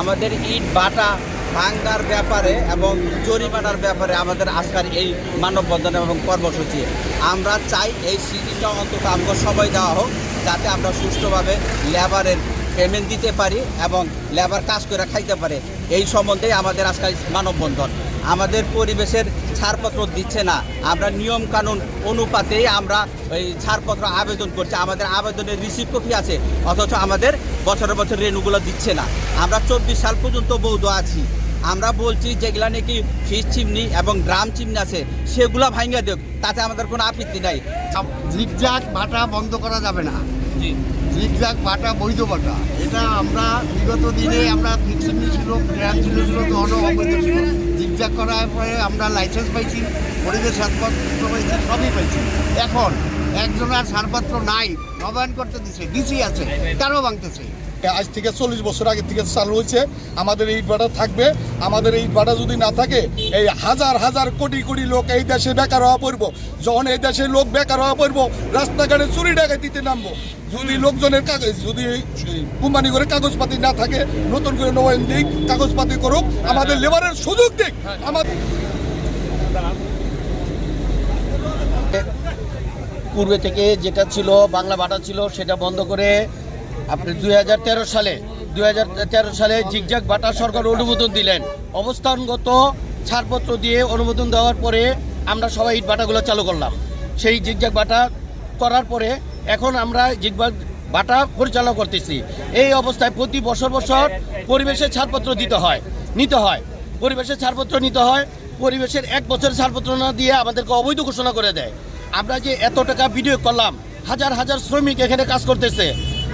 আমাদের ইট, বাটা ভাঙ্গার ব্যাপারে এবং জরিমানার ব্যাপারে আমাদের আজকের এই মানববন্ধন এবং কর্মসূচি। আমরা চাই এই সিজিটা অন্তত আমাকে সময় দেওয়া হোক, যাতে আমরা সুষ্ঠুভাবে লেবারের পেমেন্ট দিতে পারি এবং লেবার কাজ করে খাইতে পারে। এই সম্বন্ধেই আমাদের আজকাল মানববন্ধন। আমাদের পরিবেশের ছাড়পত্র দিচ্ছে না। আমরা নিয়ম কানুন অনুপাতেই আমরা এই ছাড়পত্র আবেদন করছি। আমাদের আবেদনের রিসিভ কপি আছে অথচ আমাদের বছরের বছর রেনুগুলো দিচ্ছে না। আমরা চব্বিশ সাল পর্যন্ত বৌদ্ধ আছি। আমরা বলছি যেগুলা নাকি ফিস চিমনি এবং ড্রাম চিমনি আছে সেগুলো ভাঙ্গা দেখ তাতে আমাদের কোনো আপত্তি নাই। জিগজাগ ভাটা বন্ধ করা যাবে না। জি। জিগজাগ ভাটা বৈধ ভাটা। এটা আমরা বিগত দিনে আমরা ফিক্সিং ছিল গ্রাম ছিল ছিল তখনও অবৈধ ছিল। জিগজাগ করার পরে আমরা লাইসেন্স পাইছি, পরিবেশ ছাড়পত্র পাইছি, সবই পাইছি। এখন একজনের ছাড়পত্র নাই, নবায়ন করতে দিছে ডিসি আছে, তারও ভাঙতেছে। আজ থেকে চল্লিশ বছর আগে থেকে চালু হয়েছে। আমাদের এই ভাটা থাকবে। আমাদের এই ভাটা যদি না থাকে, এই হাজার হাজার কোটি কোটি লোক এই দেশে বেকার হওয়া পড়ব। যখন এই দেশে লোক বেকার হওয়া পড়ব, রাস্তাঘাটে চুরি দিতে নামবো। যদি লোকজনের কাগজ যদি কোম্পানি করে কাগজপাতি না থাকে, নতুন করে নবায়ন দিক, কাগজপাতি করুক, আমাদের লেবারের সুযোগ দিক। আমাদের পূর্বে থেকে যেটা ছিল, বাংলা ভাটা ছিল, সেটা বন্ধ করে আপনি দুই হাজার তেরো সালে, দুই হাজার তেরো সালে জিগজাগ ভাটা সরকার অনুমোদন দিলেন। অবস্থানগত ছাড়পত্র দিয়ে অনুমোদন দেওয়ার পরে আমরা সবাই ইট ভাটাগুলো চালু করলাম। সেই জিগজাগ বাটা করার পরে এখন আমরা জিগবাগ বাটা পরিচালনা করতেছি। এই অবস্থায় প্রতি বছর বছর পরিবেশের ছাড়পত্র দিতে হয়, নিতে হয়। পরিবেশের ছাড়পত্র নিতে হয়, পরিবেশের এক বছরের ছাড়পত্র না দিয়ে আমাদেরকে অবৈধ ঘোষণা করে দেয়। আমরা যে এত টাকা বিনিয়োগ করলাম, হাজার হাজার শ্রমিক এখানে কাজ করতেছে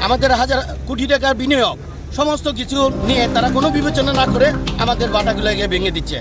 আমাদের হাজার কোটি টাকার বিনিয়োগ, সমস্ত কিছু নিয়ে তারা কোনো বিবেচনা না করে আমাদের বাটাগুলোকে ভেঙে দিচ্ছে।